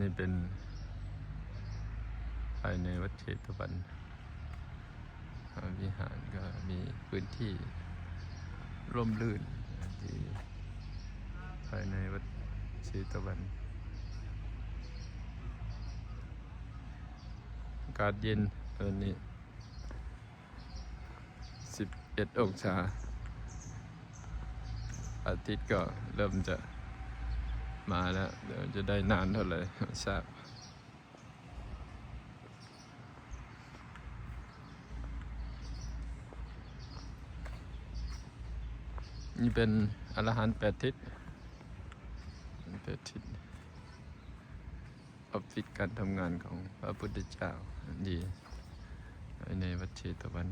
นี่เป็นภายในวัดเชตวันวิหารก็มีพื้นที่ร่มรื่นที่ภายในวัดเชตวันอากาศเย็นวันนี้ 11 องศาอาทิตย์ก็เริ่มจะ มาแล้ว เดี๋ยวจะได้นานเท่าไหร่ทราบนี่เป็นอรหันต์แปดทิศแปดทิศออฟฟิศการทำงานของพระพุทธเจ้าดีในวัดเชตวัน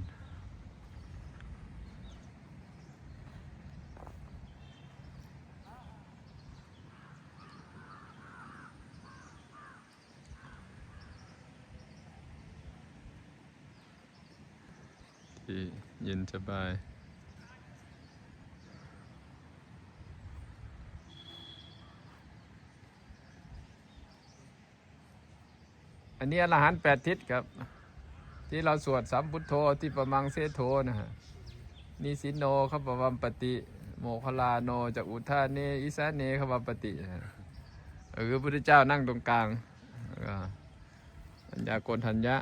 ที่เย็นสบาย อันนี้อรหันต์แปดทิศครับ ที่เราสวดสัมพุทโธที่ประมังเสโธนะฮะนิสิโนขปวัมปติ โมคลาโนจากอุทาเนอิสาเนขวัมปตินะฮะเออพระพุทธเจ้านั่งตรงกลางอัญญาโกณทัญญะ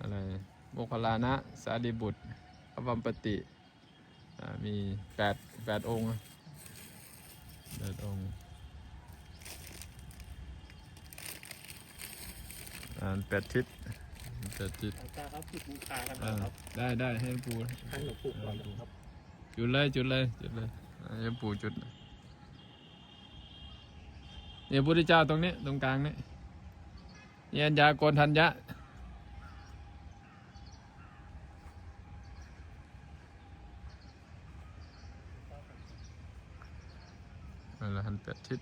อะไร โมคคลลานะ สารีบุตรพระบัมปติอ่ามีแปดแปดองค์แปดองค์อ่านแปดทิศแปดทิศอาจารย์ครับจุดบูชากันอ่านะครับได้ได้ให้ปูให้หลวงปู่ก่อนนะครับจุดเลยจุดเลยจุดเลยอ่าให้ปูจุดเนี่ยพระพุทธเจ้าตรงนี้ตรงกลางนี่เนี่ยอัญญาโกณทัญญะ อรหันต์แปดทิศ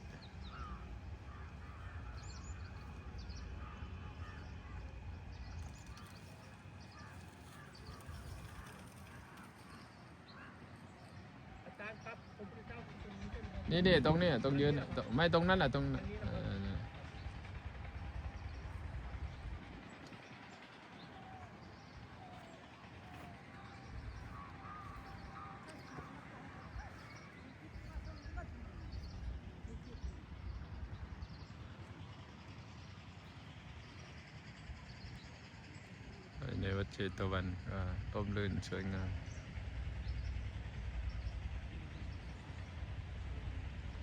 อาจารย์ครับพระพุทธเจ้าตรงนี้ใช่ไหมครับนี่นี่ตรงนี้ตรงยืนน่ะตรงไม่ตรงนั้นแหละตรงนั้นเออใน วัดเชตวันก็ร่มรื่นสวยงาม